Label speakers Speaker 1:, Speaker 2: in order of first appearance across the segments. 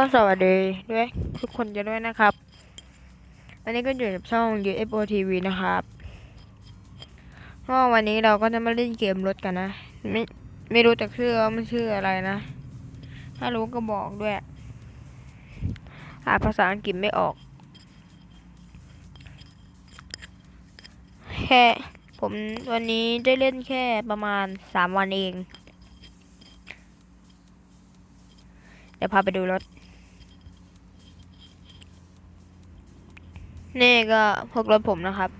Speaker 1: ก็สวัสดีด้วยทุกคนจะด้วยนะครับ วันนี้ก็อยู่กับช่อง UFO TV นะครับก็วันนี้เราก็จะมาเล่นเกมรถกันนะ ไม่ไม่รู้จักชื่อว่ามันชื่ออะไรนะ ถ้ารู้ก็บอกด้วยอ่านภาษาอังกฤษไม่ออก แค่ผมวันนี้ได้เล่นแค่ประมาณสามวันเอง เดี๋ยวพาไปดูรถ นี่ก็พวกรถผมนะครับ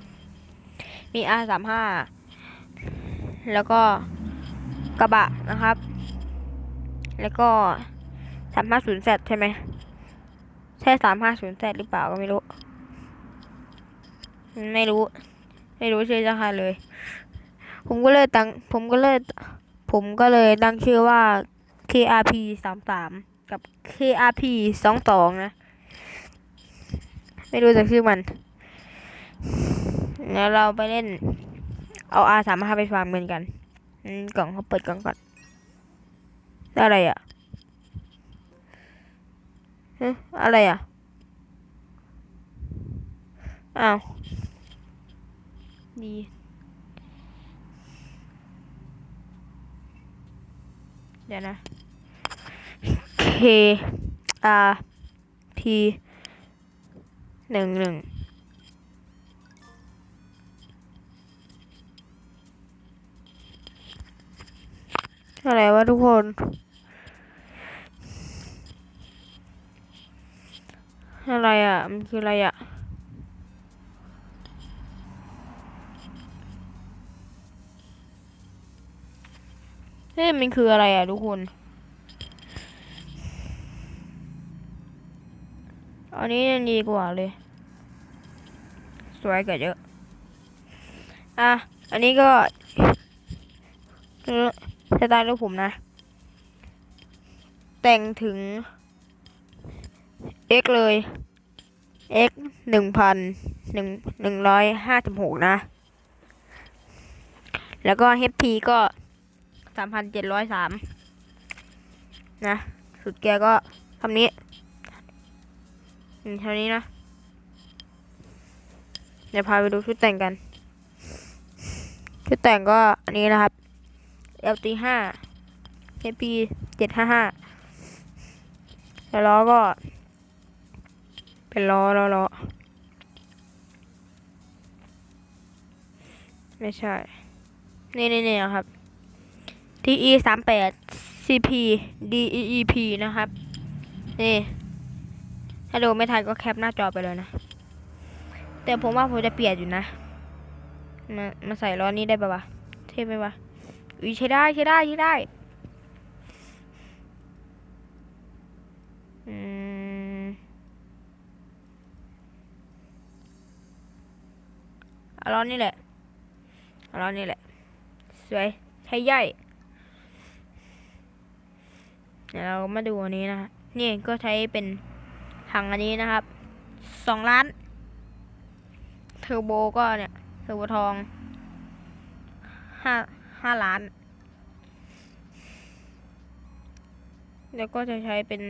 Speaker 1: มี R สามห้าแล้วก็กระบะนะครับ แล้วก็สามห้าศูนย์แซใช่ไหม ใช่สามห้าศูนย์แซหรือเปล่าก็ไม่รู้ ไม่รู้ ไม่รู้ชื่อเจ้าค่ะเลย ผมก็เลยตั้ง ผมก็เลย ผมก็เลยตั้งชื่อว่า KRP สามสามกับ KRP สองสองนะ ไม่รู้จักชื่อมัน แล้วเราไปเล่น เอา R สามห้าไปฟาร์มเงินกันอืมกล่องเขาเปิดกล่องก่อนได้อะไรอะฮะอะไรอะ อ้าว ดี เดี๋ยวนะ K R P หนึ่งหนึ่งอะไรวะทุกคน อะไรอะ มันคืออะไรอะ เฮ้ย มันคืออะไรอะทุกคน อันนี้ยังดีกว่าเลย สวยกว่าเยอะ อะ อันนี้ก็สไตล์รูปผมนะ แต่งถึง x เลย x หนึ่งพันหนึ่งหนึ่งร้อยห้าสิบหกนะ แล้วก็ hp ก็สามพันเจ็ดร้อยสามนะ สุดแกก็ทำนี้ อืมเท่านี้นะ เดี๋ยวพาไปดูชุดแต่งกัน ชุดแต่งก็อันนี้นะครับ LT ห้า HP เจ็ดห้าห้าแล้วล้อก็ เป็นล้อล้อล้อไม่ใช่ นี่นี่นี่ครับ TE สามแปด CP DEEP นะครับ นี่ ถ้าดูไม่ทันก็แคปหน้าจอไปเลยนะ แต่ผมว่าผมจะเปลี่ยนอยู่นะ มามาใส่ล้อนี้ได้ปะวะ เท่ไหมวะอุ้ยใช้ได้ใช้ได้ใช้ได้ อืมเอาล้อนี่แหละอาล้อนี่แหละ สวยใช้ใหญ่เดี๋ยวเรามาดูอันนี้นะ นี่ก็ใช้เป็น ถังอันนี้นะครับสองล้านเทอร์โบก็เนี่ยเทอร์โบทองห้าห้าล้าน แล้วก็จะใช้เป็น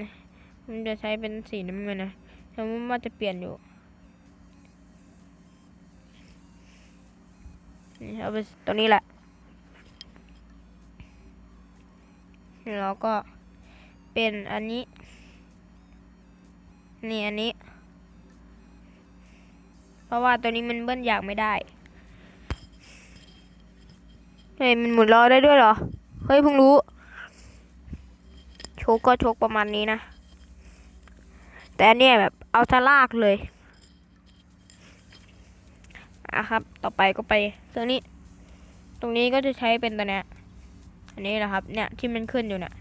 Speaker 1: มันจะใช้เป็นสีน้ำเงินนะแต่ว่าจะเปลี่ยนอยู่นี่เอาไปตัวนี้แหละแล้วก็เป็นอันนี้ นี่อันนี้ เพราะว่าตัวนี้มันเบิ้ลอยางไม่ได้ เฮ้ยมันหมุนล้อได้ด้วยเหรอ เฮ้ยเพิ่งรู้ โชกก็โชกประมาณนี้นะ แต่อันนี้แบบเอาซะลากเลยอะครับ ต่อไปก็ไปตัวนี้ ตรงนี้ก็จะใช้เป็นตัวเนี้ย อันนี้แหละครับ เนี่ยที่มันขึ้นอยู่เนี่ย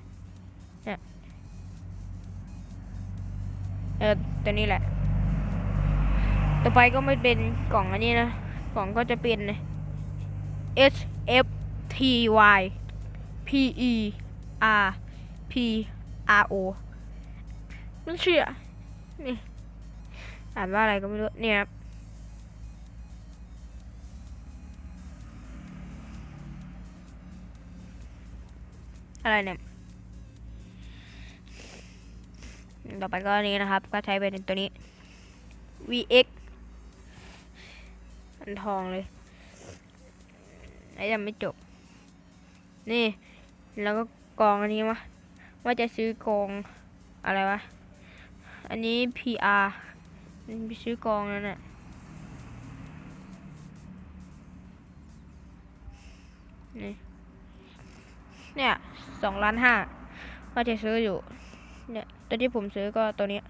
Speaker 1: เนี้ย เออตัวนี้แหละ ต่อไปก็ไม่เป็นกล่องอันนี้นะ กล่องก็จะเป็น H F T Y P E R P R O มันเชื่อนี่อ่านว่าอะไรก็ไม่รู้เนี่ยครับอะไรเนี่ย ต่อไปก็นี้นะครับ ก็ใช้เป็นตัวนี้ VX อันทองเลยไอ้ยังไม่จบ นี่ แล้วก็กองอันนี้วะว่าจะซื้อกองอะไรวะ อันนี้ PR ไปซื้อกองนั่นน่ะนี่เนี่ยสองล้านห้าว่าจะซื้ออยู่ เนี่ย ตัวที่ผมซื้อก็ตัวนี้ย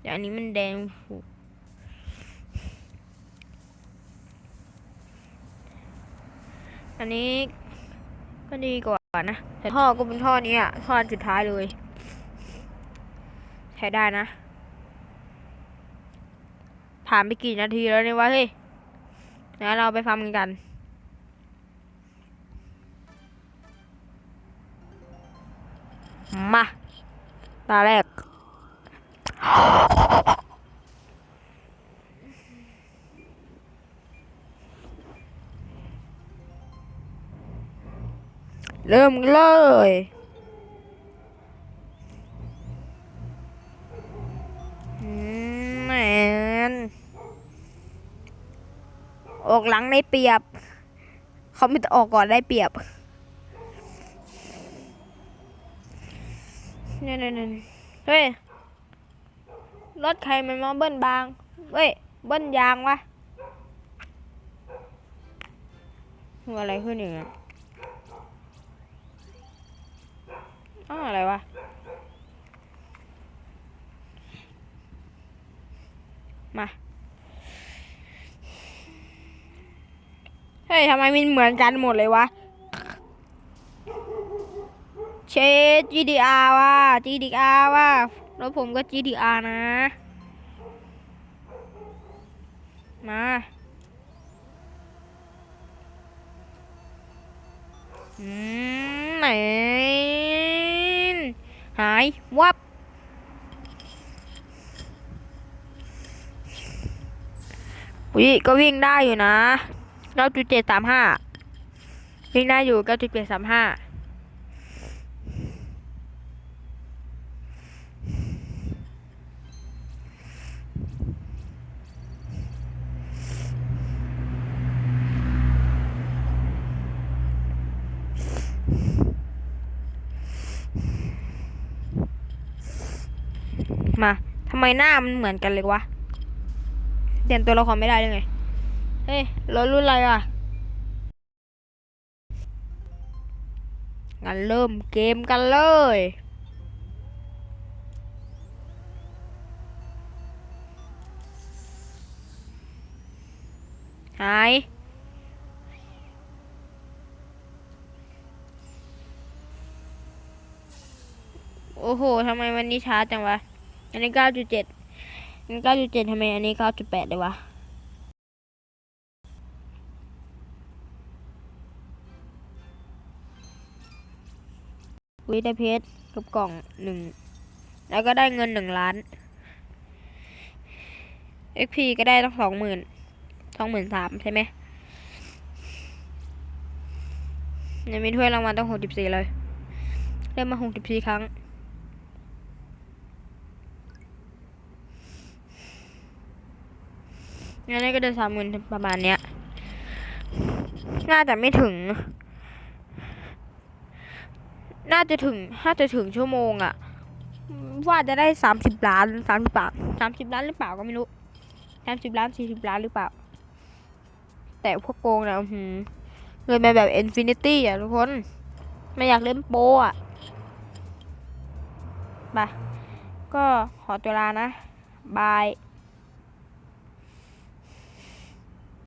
Speaker 1: แต่อันนี้มันแดงผูกอันนี้ก็ดีกว่านะ แต่ท่อก็เป็นท่อนี้อะท่อสุดท้ายเลย ใช้ได้นะ ผ่านไปกี่นาทีแล้วเนี่ยวะเฮ้ยงั้นเราไปฟังกันกันมาตาแรก เริ่มเลย ออกหลังได้เปรียบ เขาไม่ต้องออกก่อนได้เปรียบเนี่ยเนี่ยเฮ้ย รถใครมันมาเบิ้ลบาง เฮ้ย เบิ้ลยางวะอะไรขึ้นอย่างเงี้ยอ้าวอะไรวะ เฮ้ยทำไมมันเหมือนกันหมดเลยวะ เชด GDR ว่ะ GDR ว่ะแล้วผมก็ GDR นะ มาอืมไหนหาย วับวิก็วิ่งได้อยู่นะ เก้าจุดเจ็ดสามห้าวิ่งได้อยู่เก้าจุดเจ็ดสามห้ามาทำไมหน้ามันเหมือนกันเลยวะเปลี่ยนตัวละครไม่ได้เลยไง ฮ้ยรถรุ่นอะไรอะ งั้นเริ่มเกมกันเลย หายโอ้โห ทำไมวันนี้ช้าจังวะ อันนี้เก้าจุดเจ็ดอันนี้เก้าจุดเจ็ดทำไม อันนี้เก้าจุดแปดเลยวะ วิได้เพชรกับกล่องหนึ่ง แล้วก็ได้เงินหนึ่งล้าน XP ก็ได้ตั้งสองหมื่นสองหมื่นสามใช่ไหมยังมีถ้วยรางวัลตั้งหกสิบสี่เลยเล่นมาหกสิบสี่ครั้ง งั้นก็จะสามหมื่นประมาณเนี้ย น่าจะไม่ถึง น่าจะถึงน่าจะถึงชั่วโมงอะว่าจะได้สามสิบล้านสามสิบล้านสามสิบล้านหรือเปล่าก็ไม่รู้สามสิบล้านสี่สิบล้านหรือเปล่า แต่พวกโกงนะอื้อหือเงินมาแบบอินฟินิตี้อะทุกคน ไม่อยากเล่นโปรอะไปก็ขอตัวลานะ บาย